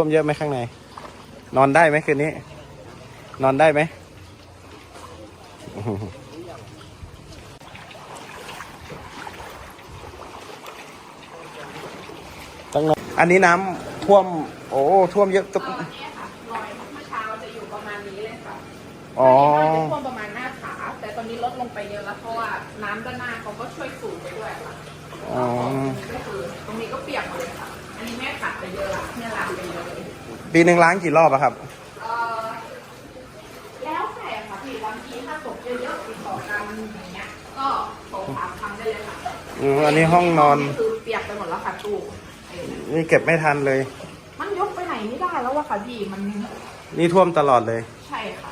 ท่วมเยอะไหมข้างใน นอนได้ไหมคืนนี้ นอนได้ไหมต้องนอนอันนี้น้ำท่วม โอ้ท่วมเยอะตุ๊บเออเนี่ยค่ะรอยเมื่อเช้าจะอยู่ประมาณนี้เลยค่ะอ๋อรอยจะท่วมประมาณหน้าขาแต่ตอนนี้ลดลงไปเยอะแล้วเพราะว่าน้ำด้านหน้าเขาก็ช่วยสูบไปด้วยค่ะอ๋อก็คือตรงนี้ก็เปียกหมดเลยค่ะอันนี้แม่ขัดไปเยอะละเนี่ยล้างไปเยอะเลยปีหนึ่งล้างกี่รอบอะครับเอ่อแล้วแต่ค่ะพี่บางทีถ้าตกเยอะๆติดต่อกันอย่างเงี้ยก็สองสามครั้งได้เลยค่ะอืมอันนี้ห้องนอนคือเปียกไปหมดแล้วค่ะตู้เออนี่เก็บไม่ทันเลย มันยกไปไหนไม่ได้แล้วอะค่ะพี่มันนี่ท่วมตลอดเลย ใช่ค่ะ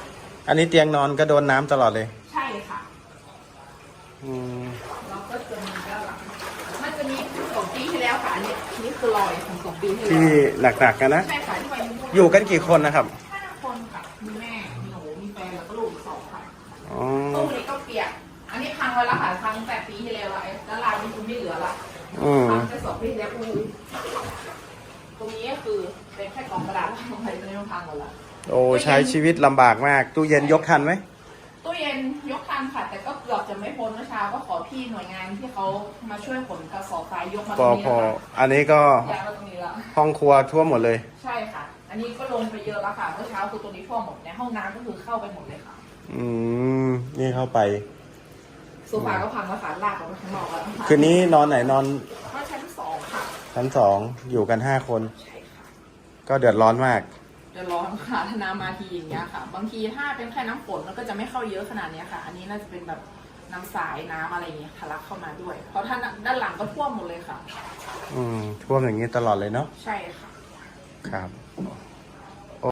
อันนี้เตียงนอนก็โดนน้ำตลอดเลยใช่ค่ะอืม เราก็จะมีด้านหลังมันจะมีสองปีที่แล้วค่ะอันนี้นี่คือรอยของสองปีที่แล้วที่หนักๆกันนะ ใช่ค่ะที่ไปมีอยู่กันกี่คนนะครับ ห้าคนค่ะมีแม่มีหนูมีแฟนแล้วก็ลูกอีกสองค่ะอ๋อ ตู้นี้ก็เปียก อันนี้พังไว้แล้วค่ะพังแต่ปีที่แล้วละไอ้แล้วลายมันคือไม่เหลือละอืม พังแต่สองปีที่แล้วอู้ตรงนี้ก็คือเป็นแค่กล่องกระดาษลงไปตรงนี้มันพังหมดละ โอ้ใช้ชีวิตลำบากมาก ตู้เย็นยกทันไหมตู้เย็นยก ทันค่ะ แต่ก็เกือบจะไม่พ้นเมื่อเช้าก็ขอพี่หน่วยงานที่เขามาช่วยขนกระสอบทรายยกมาพตรองนี้พอ แล้วค่ะอันนี้ก็ย้ายมาตรงนี้ละห้องครัวท่วมหมดเลย ใช่ค่ะ อันนี้ก็ลงไปเยอะแล้วค่ะเมื่อเช้าคือตัวนี้ท่วมหมดในห้องน้ำก็คือเข้าไปหมดเลยค่ะอืม นี่เข้าไป โซฟาก็พังแล้วค่ะลากออกมาข้างนอกแล้วะคืนนี้นอนไหนนอนห้องชั้นสองค่ะชั้นสองอยู่กันห้าคน ใช่ค่ะ ก็เดือดร้อนมาก เดี๋ยวร้อนค่ะถ้าน้ำมาทีอย่างเงี้ยค่ะ บางทีถ้าเป็นแค่น้ำฝนมันก็จะไม่เข้าเยอะขนาดเนี้ยค่ะ อันนี้น่าจะเป็นแบบน้ำสายน้ำอะไรอย่างเงี้ยทะลักเข้ามาด้วย เพราะถ้าด้านหลังก็ท่วมหมดเลยค่ะ อืมท่วมอย่างนี้ตลอดเลยเนาะใช่ค่ะ ครับ